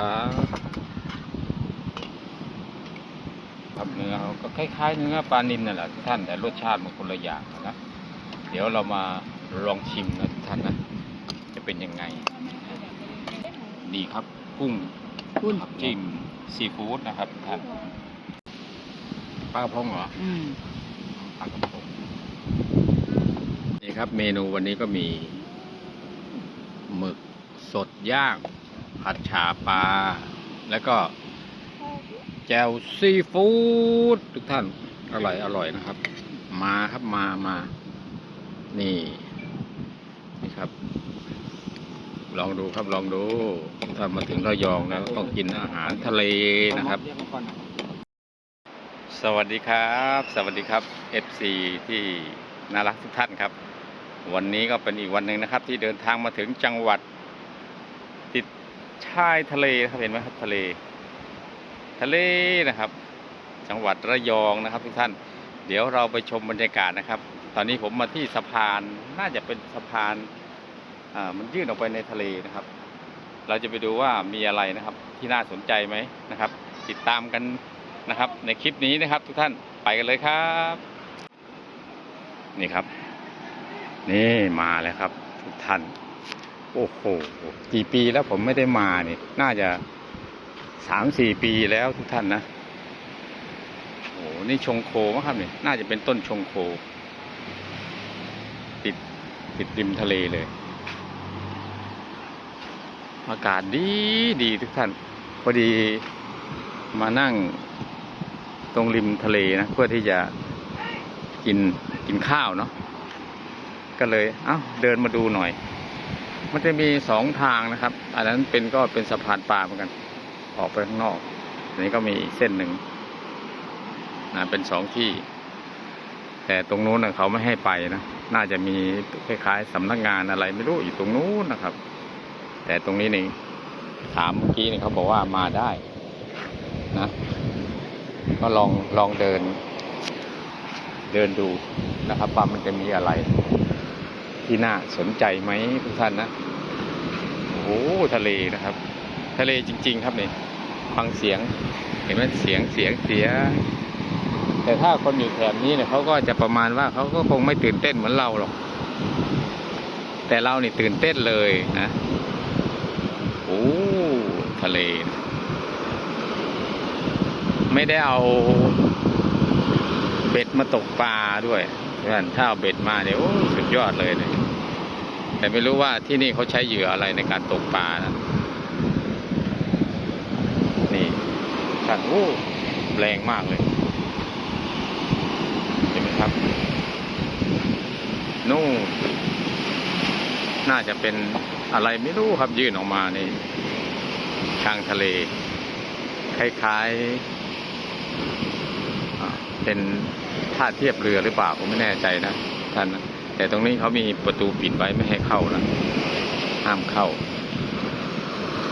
ครับครับเนื้อก็คล้ายๆเนื้อปลานิลนั่นแหละทุกท่านแต่รสชาติมันคนละอย่างนะเดี๋ยวเรามาลองชิมนะทุกท่านนะจะเป็นยังไง ดีครับกุ้งคุณผักจิ้มซีฟู้ดนะครับทุกท่านปลากระพงเหรออืมปลากระพงนี่ครับเมนูวันนี้ก็มีหมึกสดย่าง ผัดฉาปลา แล้วก็แจวซีฟู้ดทุกท่านอร่อยอร่อยนะครับ มาครับมามานี่นี่ครับ ลองดูครับลองดูถ้ามาถึงระยองแล้วต้องกินอาหารทะเลนะครับ สวัสดีครับ สวัสดีครับ FC ที่น่ารักทุกท่านครับ วันนี้ก็เป็นอีกวันหนึ่งนะครับ ที่เดินทางมาถึงจังหวัดติด ชายทะเลนะครับเห็นไหมครับทะเล ทะเลนะครับ จังหวัดระยองนะครับทุกท่าน เดี๋ยวเราไปชมบรรยากาศนะครับ ตอนนี้ผมมาที่สะพานน่าจะเป็นสะพานอ่ามันยื่นออกไปในทะเลนะครับ เราจะไปดูว่ามีอะไรนะครับที่น่าสนใจไหมนะครับ ติดตามกันนะครับ ในคลิปนี้นะครับ ทุกท่านไปกันเลยครับ นี่ครับ นี่มาแล้วครับ ทุกท่าน โอ้โหกี่ปีแล้วผมไม่ได้มานี่น่าจะสามสี่ปีแล้วทุกท่านนะโอ้โหนี่ชงโคมั้งครับเนี่ยน่าจะเป็นต้นชงโค ติดติดริมทะเลเลย อากาศดีดีทุกท่าน พอดีมานั่งตรงริมทะเลนะ เพื่อที่จะกินกินข้าวเนาะก็เลย เอ้า เดินมาดูหน่อย มันจะมีสองทางนะครับ อันนั้นเป็นก็เป็นสะพานปลาเหมือนกัน ออกไปข้างนอกอันนี้ก็มีอีกเส้นหนึ่งนะเป็นสองที่ แต่ตรงนู้นเขาไม่ให้ไปนะ น่าจะมีคล้ายๆสำนักงานอะไรไม่รู้อยู่ตรงนู้นนะครับ แต่ตรงนี้นี่ถามเมื่อกี้นี่เขาบอกว่ามาได้นะ ก็ลองลองเดิน เดินดูนะครับว่ามันจะมีอะไร ที่น่าสนใจไหมทุกท่านนะโอ้ทะเลนะครับ ทะเลจริง ๆ ครับนี่ฟังเสียง เห็นไหมเสียงเสียงเสีย แต่ถ้าคนอยู่แถบนี้เนี่ยเขาก็จะประมาณว่าเขาก็คงไม่ตื่นเต้นเหมือนเราหรอก แต่เรานี่ตื่นเต้นเลยนะโอ้ทะเล ไม่ได้เอาเบ็ดมาตกปลาด้วยเพื่อนถ้าเอาเบ็ดมาเนี่ยโอ้สุดยอดเลยเนี่ย แต่ไม่รู้ว่าที่นี่เขาใช้เหยื่ออะไรในการตกปลานะนี่ท่านโอ้แรงมากเลย เห็นไหมครับ นู่นน่าจะเป็นอะไรไม่รู้ครับยื่นออกมาในกลางทะเล คล้ายๆ เป็นท่าเทียบเรือหรือเปล่าผมไม่แน่ใจนะท่านนะ แต่ตรงนี้เขามีประตูปิดไว้ไม่ให้เข้านะห้ามเข้า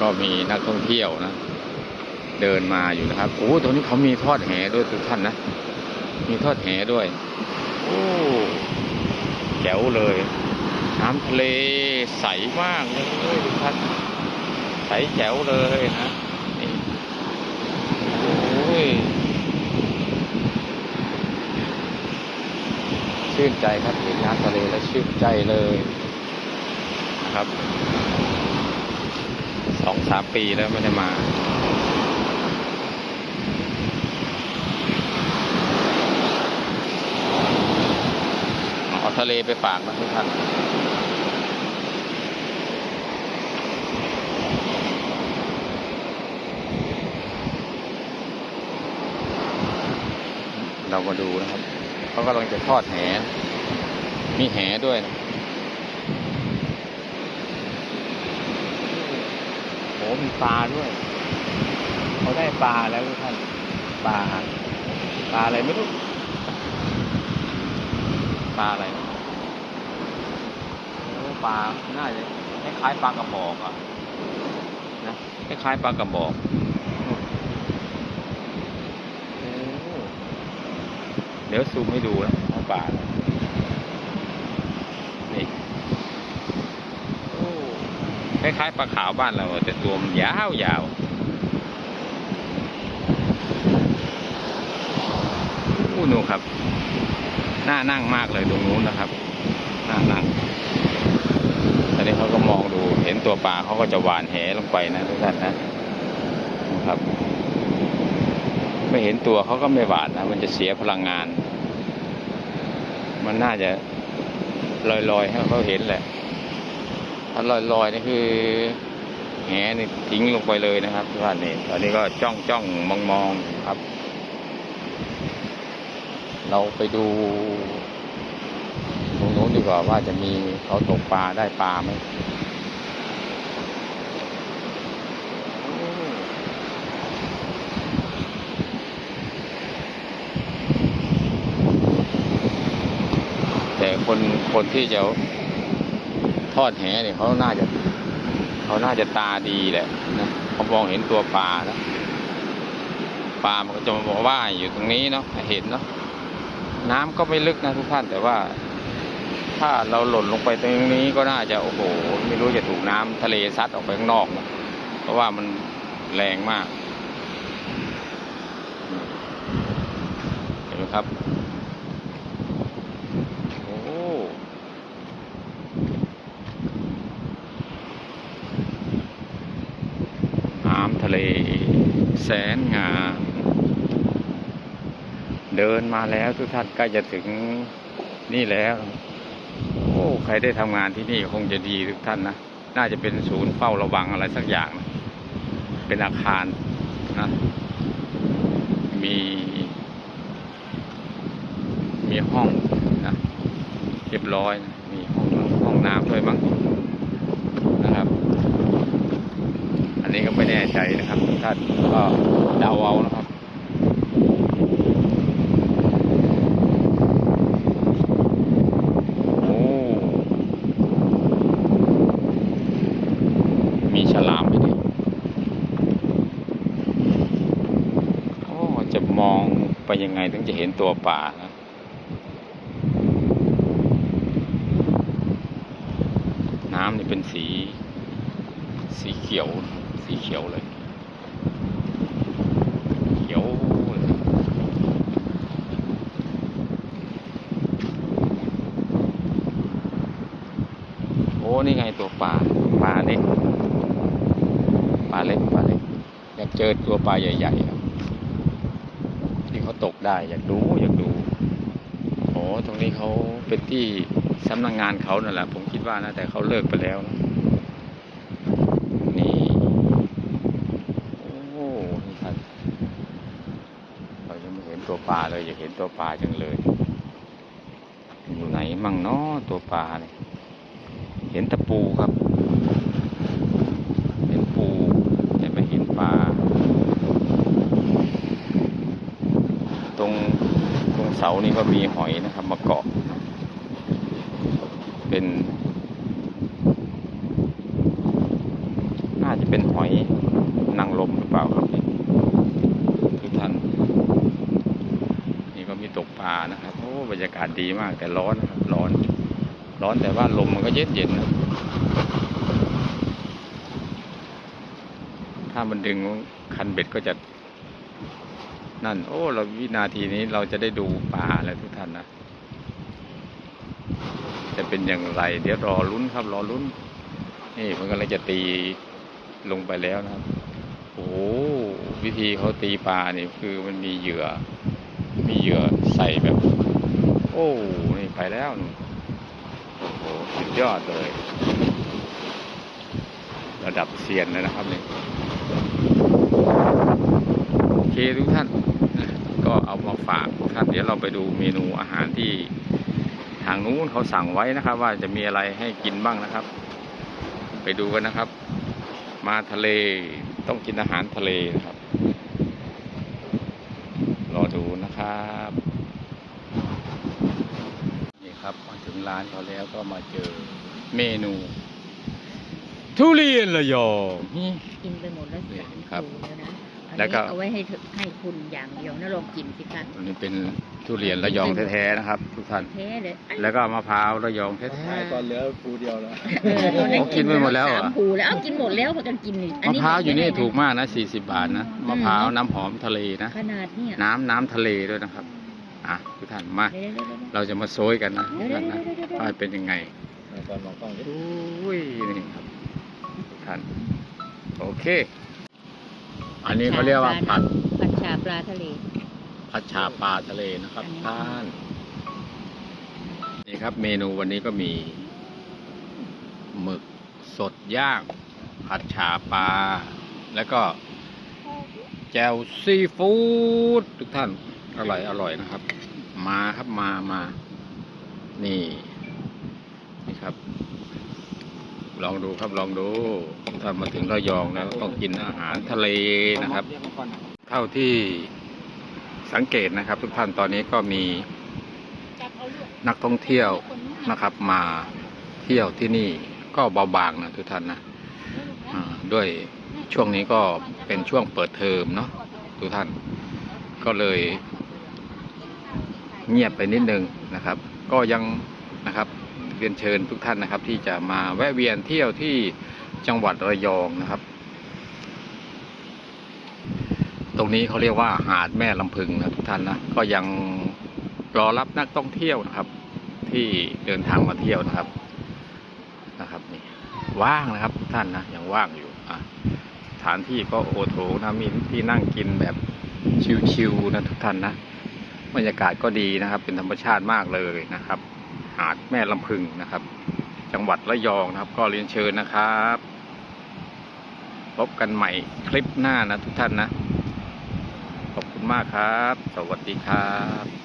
ก็มีนักท่องเที่ยวนะ เดินมาอยู่นะครับโอ้ตรงนี้เขามีทอดแหด้วยทุกท่านนะมีทอดแหด้วยโอ้แจ๋วเลยน้ำทะเลใสมากเลยทุกท่านใสแจ๋วเลยนะนี่โอ้ย ชื่นใจครับเห็นน้ำทะเลแล้วชื่นใจเลยนะครับสองสามปีแล้วไม่ได้มาเอาทะเลไปฝากนะทุกท่านเรามาดูนะครับ เขากำลังจะทอดแห มีแหด้วยนะโหมีปลาด้วย เขาได้ปลาแล้วทุกท่าน ปลา ปลาอะไรไม่รู้ ปลาอะไรปลา น่าจะคล้ายๆปลากระบอกอะ นะ คล้ายๆปลากระบอก เดี๋ยวซูมให้ดูนะท้องป่านี่คล้ายๆปลาขาวบ้านเรา แต่ตัวมันยาวยาวอู้นูครับน่านั่งมากเลยตรงนู้นนะครับน่านั่งตอนนี้เขาก็มองดู เห็นตัวปลาเขาก็จะหวานแหลงไปนะทุกท่านนะ ครับ ไม่เห็นตัวเขาก็ไม่หวานนะมันจะเสียพลังงาน มันน่าจะลอยๆให้เขาเห็นแหละ ถ้าลอยๆนี่คือแหนี่ทิ้งลงไปเลยนะครับท่านนี่ตอนนี้ก็จ้องจ้องมองมองครับ เราไปดูตรงนู้นดีกว่าว่าจะมีเขาตกปลาได้ปลาไหม คนคนที่จะทอดแหเนี่ยเขาน่าจะเขาน่าจะตาดีแหละนะเขามองเห็นตัวปลาแล้วปลามันก็จะมาว่ายอยู่ตรงนี้เนาะเห็นเนาะน้ำก็ไม่ลึกนะทุกท่านแต่ว่า ถ้าเราหล่นลงไปตรงนี้ก็น่าจะโอ้โหไม่รู้จะถูกน้ำทะเลซัดออกไปข้างนอกนะเพราะว่ามันแรงมากเห็นไหมครับ โอ้น้ำทะเลแสนงามเดินมาแล้วทุกท่านใกล้จะถึงนี่แล้ว โอ้ใครได้ทำงานที่นี่คงจะดีทุกท่านนะ น่าจะเป็นศูนย์เฝ้าระวังอะไรสักอย่างนะเป็นอาคารนะมี มีห้องนะเรียบร้อยนะมีห้องห้องน้ำด้วยมั้งนะครับ อั นนี้ก็ไม่แน่ใจนะครับท่านก็เดาเอานะครับโอ้มีฉลามไหมเนี่ยโอ้จะมองไปยังไงถึงจะเห็นตัวป่านะน้ำนี่เป็นสี สีเขียว สีเขียวเลยเขียวเลยโอ้นี่ไงตัวปลาปลาเล็กปลาเล็กปลาเล็กอยากเจอตัวปลาใหญ่ๆครับที่เขาตกได้อยากดูอยากดูโอ้ตรงนี้เขาเป็นที่สำนักงงานเขานั่นแหละผมคิดว่านะแต่เขาเลิกไปแล้วนะนี่ โอ้นี่ท่านเรายังไม่เห็นตัว ปลาเลยอยากเห็นตัวปลาจังเลย อยู่ไหนมั่งเนาะตัวปลาเนี่ยเห็นตะปูครับ เห็นปูแต่ไม่เห็นปลา ตรงตรงเสานี่ก็มีหอยนะครับ มาเกาะ เป็นาจะเป็นหอยนางรมหรือเปล่าครับนี่ทุกท่าน นี่ก็มีตกปลานะครับ โอ้บรรยากาศดีมาก แต่ร้อนร้อน ร้อนแต่ว่าลมมันก็เย็นเย็นนะถ้ามันดึงคันเบ็ดก็จะนั่น โอ้ เราวินาทีนี้เราจะได้ดูป่าแล้วทุกท่านนะ จะเป็นอย่างไร เดี๋ยวรอลุ้นครับ รอลุ้น นี่มันก็เลยจะตีลงไปแล้วนะครับ โอ้วิธีเขาตีปลานี่คือมันมีเหยื่อ มีเหยื่อใส่แบบ โอ้ นี่ไปแล้วนู่โอ้โหสุดยอดเลย ระดับเซียนเลยนะครับนี่โอเคทุกท่าน ก็เอามาฝากทุกท่าน เดี๋ยวเราไปดูเมนูอาหารที่ทางนู้นเขาสั่งไว้นะครับ ว่าจะมีอะไรให้กินบ้างนะครับ ไปดูกันนะครับ มาทะเลต้องกินอาหารทะเลนะครับ รอดูนะครับ นี่ครับมา ถึงร้านเขาแล้วก็มาเจอเมนู ทุเรียนระยองนี่กินไปหมดแล้วสามครับถุงแล้วนะอันแล้วนี้ก็ เอาไว้ให้เธอให้คุณอย่างเดียวนะลองกินสิคะอันนี้เป็นทุเรียนระยองแท้ๆนะครับ ทุกท่านแท้เลยแล้วก็มะพร้าวระยองแท้ขายตอนเหลือปูเดียวแล้ว เออตอนนั้นโอ้กินไปหมดแล้วเหรอ สามภูแล้วเอากินหมดแล้วพากันกินนี่ๆมะพร้าวอยู่นี่ถูกมากนะ40 บาทนะมะพร้าวน้ำหอมทะเลนะ ขนาดเนี่ยน้ำน้ำทะเลด้วยนะครับอ่ะทุกท่านมาเดี๋ยวเดี๋ยวเดี๋ยวเราจะมาโซยกันนะทุกเดี๋ยวท่านเดี๋ยวนะเดี๋ยวเดี๋ยวว่าเป็นยังไงตอนมองกล้องดิอุ้ยนี่ครับทุกท่านโอเค อันนี้เขาเรียกว่าผัดผัดชาปลาทะเลผัดชาปลาทะเลนะครับอันนี้ท่านนี่ครับ เมนูวันนี้ก็มีหมึกสดย่าง ผัดชาปลาแล้วก็แจ่วซีฟู้ดทุกท่าน อร่อยอร่อยนะครับ มาครับมามานี่นี่ครับ ลองดูครับลองดู ถ้ามาถึงระยองแล้วต้องกินอาหารทะเลนะครับ เท่าที่สังเกตนะครับ ทุกท่านตอนนี้ก็มีนักท่องเที่ยวนะครับ มาเที่ยวที่นี่ก็เบาบางนะทุกท่านนะด้วยช่วงนี้ก็เป็นช่วงเปิดเทอมเนาะทุกท่าน ก็เลย เงียบไปนิดนึงนะครับ ก็ยังนะครับเรียนเชิญทุกท่านนะครับ ที่จะมาแวะเวียนเที่ยวที่จังหวัดระยองนะครับ ตรงนี้เขาเรียกว่าหาดแม่ลำพึงนะทุกท่านนะก็ยังรอรับนักท่องเที่ยวนะครับ ที่เดินทางมาเที่ยวนะครับนะครับนี่ว่างนะครับทุกท่านนะยังว่างอยู่อะสถานที่ก็โอโถนะมีที่นั่งกินแบบชิวๆนะทุกท่านนะ บรรยากาศก็ดีนะครับ เป็นธรรมชาติมากเลยนะครับ หาดแม่ลำพึงนะครับ จังหวัดระยองนะครับ ก็เรียนเชิญนะครับพบกันใหม่คลิปหน้านะทุกท่านนะ ขอบคุณมากครับ สวัสดีครับ